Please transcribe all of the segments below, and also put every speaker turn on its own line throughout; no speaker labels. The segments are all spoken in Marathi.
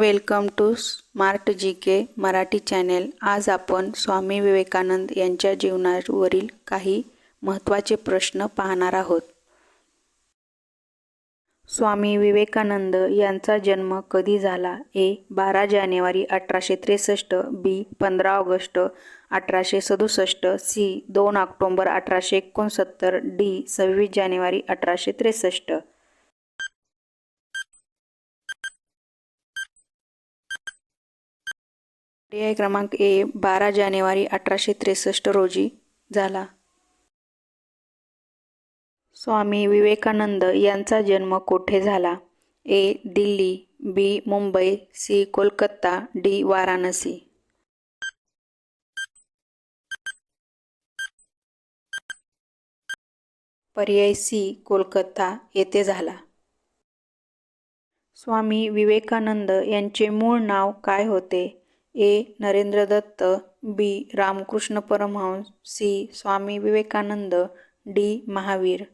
Welcome to smart G K Marathi channel. आज आपण स्वामी विवेकानंद यांच्या जीवनावरील काही महत्त्वाचे प्रश्न पाहणार आहोत. स्वामी विवेकानंद यांचा जन्म कधी झाला? ए बारा जानेवारी अठराशे त्रेसष्ट बी पंधरा ऑगस्ट अठराशे सदुसष्ट सी दोन ऑक्टोंबर अठराशे एकोणसत्तर डी सव्वीस जानेवारी अठराशे त्रेसष्ट. पर्याय क्रमांक ए बारा जानेवारी अठराशे त्रेसष्ट रोजी झाला. स्वामी विवेकानंद यांचा जन्म कोठे झाला? A Delhi B Mumbai C Kolkata D Varanasi. पर्याय सी कोलकाता येथे झाला. स्वामी विवेकानंद यांचे मूळ नाव काय होते? A. Narendra Datta B. Ramakrishna Paramahamsa C Swami Vivekananda D. Mahavir.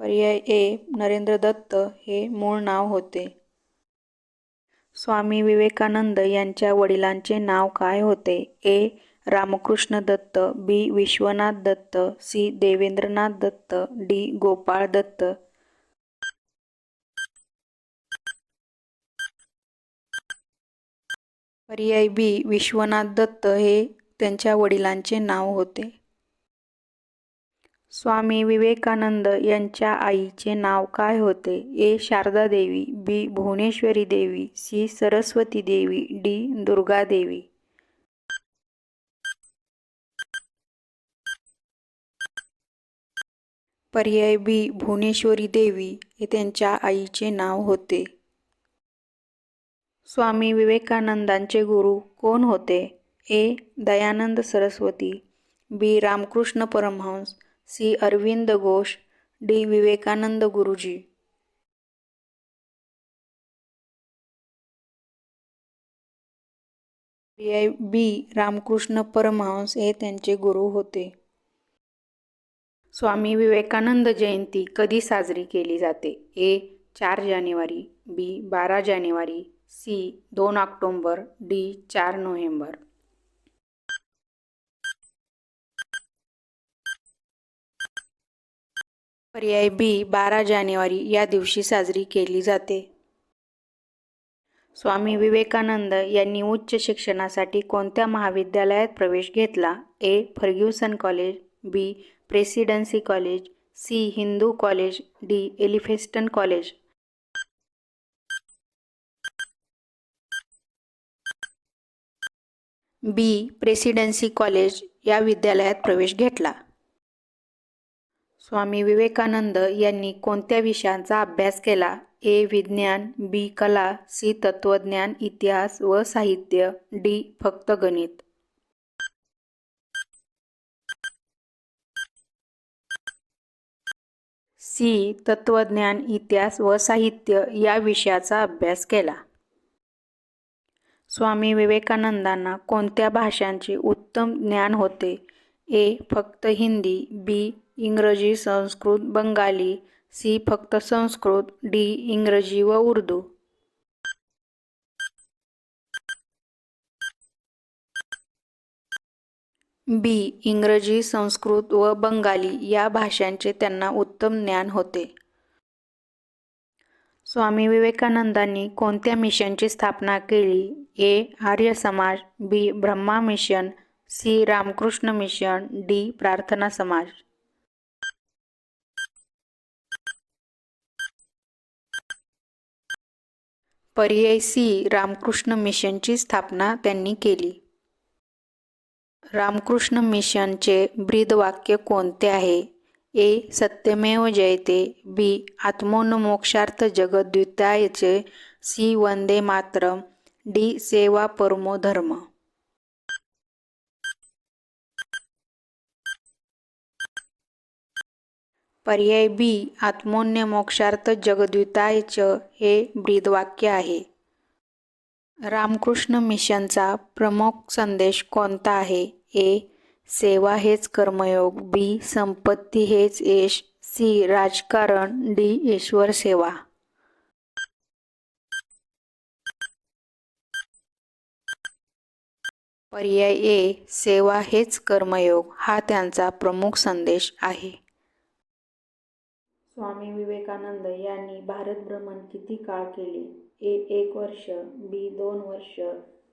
पर्याय ए. नरेंद्र दत्त हे मूळ नाव होते. स्वामी विवेकानंद यांच्या वडिलांचे नाव काय होते? A. Ramakrishna Datta B. Vishwanath Datta C. Devendranath Datta D. Gopal Datta पर्याय बी विश्वनाथ दत्त हे त्यांच्या वडिलांचे नाव होते. स्वामी विवेकानंद यांच्या आईचे नाव काय होते? ए. शारदा देवी बी. भुवनेश्वरी देवी सी. सरस्वती देवी डी. दुर्गा देवी. पर्याय बी भुवनेश्वरी देवी हे त्यांच्या आईचे नाव होते. स्वामी विवेकानंदांचे गुरु कोण होते? A. Dayanand Saraswati B. Ramakrishna Paramahamsa C. Aurobindo Ghosh D. Vivekananda गुरुजी. आय बी. रामकृष्ण परमहंस हे त्यांचे गुरु होते. स्वामी विवेकानंद जयंती कधी साजरी केली जाते? ए. चार जानेवारी बी. बारा जानेवारी सी दोन ऑक्टोंबर डी चार नोव्हेंबर. पर्याय बी बारा जानेवारी या दिवशी साजरी केली जाते. स्वामी विवेकानंद यांनी उच्च शिक्षणासाठी कोणत्या महाविद्यालयात प्रवेश घेतला? A Fergusson college B Presidency college C Hindu college D Elphinstone college. B. Presidency college या विद्यालयात प्रवेश घेतला. स्वामी विवेकानंद यांनी कोणत्या विषयांचा अभ्यास केला? ए. विज्ञान बी. कला सी. तत्त्वज्ञान इतिहास व साहित्य डी. फक्त गणित. सी. तत्त्वज्ञान इतिहास व साहित्य या विषयाचा अभ्यास केला. स्वामी विवेकानंदांना कोणत्या भाषांचे उत्तम ज्ञान होते? ए. फक्त हिंदी बी. इंग्रजी संस्कृत बंगाली सी. फक्त संस्कृत डी. इंग्रजी व उर्दू. बी. इंग्रजी संस्कृत व बंगाली या भाषांचे त्यांना उत्तम ज्ञान होते. स्वामी विवेकानंदांनी कोणत्या मिशनची स्थापना केली? A. Arya Samaj B. Brahma mission C. Ramakrishna mission D. Prarthana Samaj. पर्याय सी. रामकृष्ण मिशनची स्थापना त्यांनी केली. रामकृष्ण मिशनचे ब्रीदवाक्य कोणते आहे? ए सत्यमेव जयते बी आत्मोन्मोक्षार्थ जगद्वितायचे सी वंदे मातरम डी सेवा परमो धर्म. पर्याय बी आत्मोन्य मोक्षार्थ जगद्वितायच हे ब्रीदवाक्य आहे. रामकृष्ण मिशनचा प्रमुख संदेश कोणता आहे? ए सेवा हेच कर्मयोग बी संपत्ती हेच यश सी राजकारण डी ईश्वर सेवा. पर्याय ए सेवा हेच कर्मयोग हा त्यांचा प्रमुख संदेश आहे. स्वामी विवेकानंद यांनी भारत भ्रमण किती काळ केले? ए एक वर्ष बी दोन वर्ष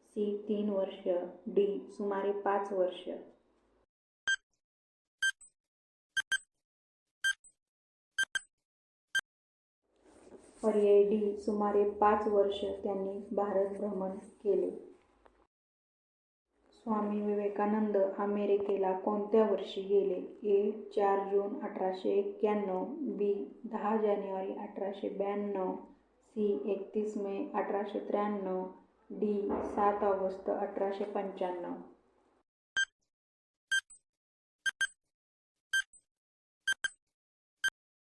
सी तीन वर्ष डी सुमारे पाच वर्ष. पर्यायी डी. सुमारे पाच वर्ष त्यांनी भारत भ्रमण केले. स्वामी विवेकानंद अमेरिकेला कोणत्या वर्षी गेले? ए. चार जून अठराशे एक्क्याण्णव बी. दहा जानेवारी अठराशे ब्याण्णव सी. एकतीस मे अठराशे त्र्याण्णव डी. सात ऑगस्ट अठराशे पंच्याण्णव.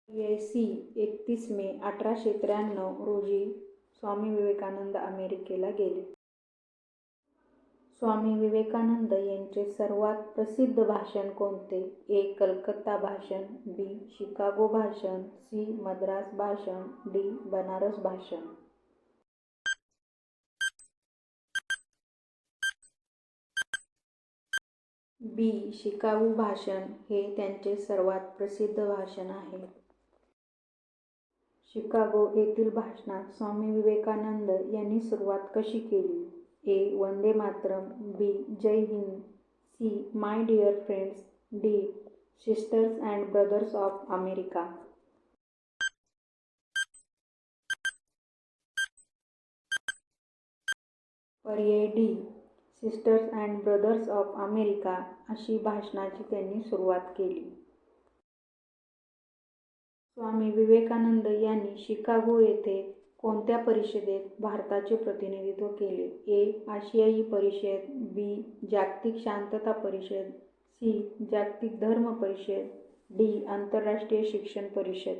पर्याय सी एकतीस मे अठराशे त्र्याण्णव रोजी स्वामी विवेकानंद अमेरिकेला गेले. स्वामी विवेकानंद यांचे सर्वात प्रसिद्ध भाषण कोणते? ए. कलकत्ता भाषण बी. शिकागो भाषण सी. मद्रास भाषण डी. बनारस भाषण. बी. शिकागो भाषण हे त्यांचे सर्वात प्रसिद्ध भाषण आहे. शिकागो येथील भाषणात स्वामी विवेकानंद यांनी सुरुवात कशी केली? A. Vande Mataram B. Jai Hind C. My dear friends D. Sisters and brothers of America. पर्याय D. Sisters and brothers of America अशी भाषणाची त्यांनी सुरुवात केली. स्वामी विवेकानंद यांनी शिकागो येथे कोणत्या परिषदेत भारताचे प्रतिनिधित्व केले? ए. आशियाई परिषद बी जागतिक शांतता परिषद सी जागतिक धर्म परिषद डी आंतरराष्ट्रीय शिक्षण परिषद.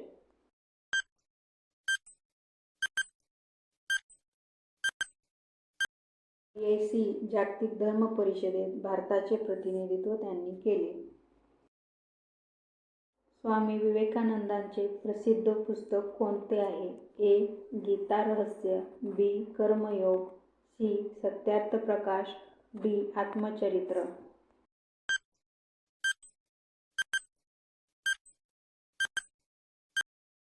ए सी जागतिक धर्म परिषदेत भारताचे प्रतिनिधित्व त्यांनी केले. स्वामी विवेकानंदांचे प्रसिद्ध पुस्तक कोणते आहे? ए. गीता रहस्य बी. कर्मयोग सी. सत्यार्थ प्रकाश डी. आत्मचरित्र.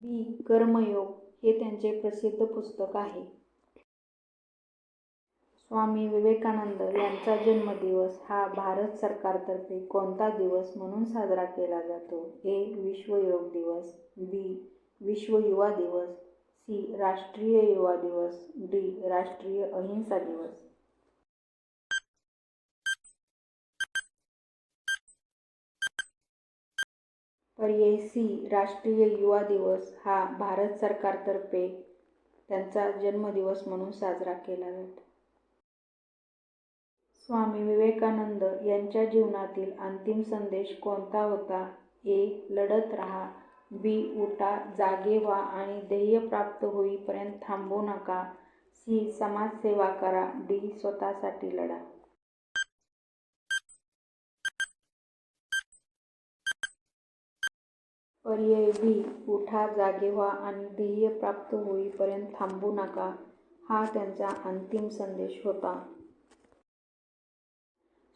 बी. कर्मयोग हे त्यांचे प्रसिद्ध पुस्तक आहे. स्वामी विवेकानंद यांचा जन्मदिवस हा भारत सरकारतर्फे कोणता दिवस म्हणून साजरा केला जातो? ए. विश्व योग दिवस बी. विश्व युवा दिवस सी. राष्ट्रीय युवा दिवस डी. राष्ट्रीय अहिंसा दिवस. पर्याय सी. राष्ट्रीय युवा दिवस हा भारत सरकारतर्फे त्यांचा जन्मदिवस म्हणून साजरा केला जातो. स्वामी विवेकानंद यांच्या जीवनातील अंतिम संदेश कोणता होता? ए. लढत राहा. बी. उठा. जागे व्हा आणि ध्येय प्राप्त होईपर्यंत थांबू नका. सी. समाजसेवा करा. डी. स्वतःसाठी लढा. पर्याय बी. उठा जागे व्हा आणि ध्येय प्राप्त होईपर्यंत थांबू नका. हा त्यांचा अंतिम संदेश होता.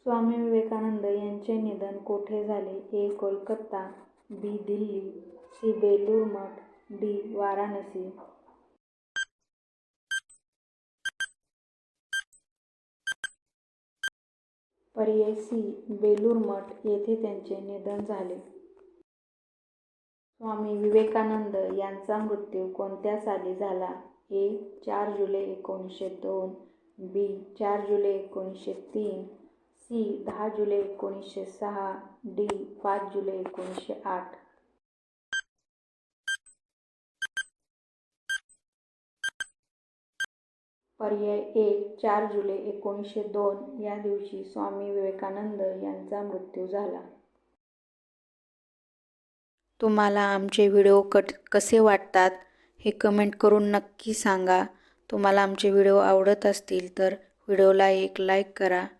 स्वामी विवेकानंद यांचे निधन कोठे झाले A Kolkata B Delhi C Belur Math D Varanasi. पर्याय सी बेलूर मठ येथे त्यांचे निधन झाले. स्वामी विवेकानंद यांचा मृत्यू कोणत्या साली झाला? ए चार जुलै एकोणीसशे दोन बी चार जुलै एकोणीसशे तीन सी दहा जुलै एकोणीसशे सहा डी पाच जुलै एकोणीसशे आठ. पर्याय ए चार जुलै एकोणीसशे दोन या दिवशी स्वामी विवेकानंद यांचा मृत्यू झाला. तुम्हाला आमचे व्हिडिओ कट कसे वाटतात हे कमेंट करून नक्की सांगा. तुम्हाला आमचे व्हिडिओ आवडत असतील तर व्हिडिओला एक लाईक करा.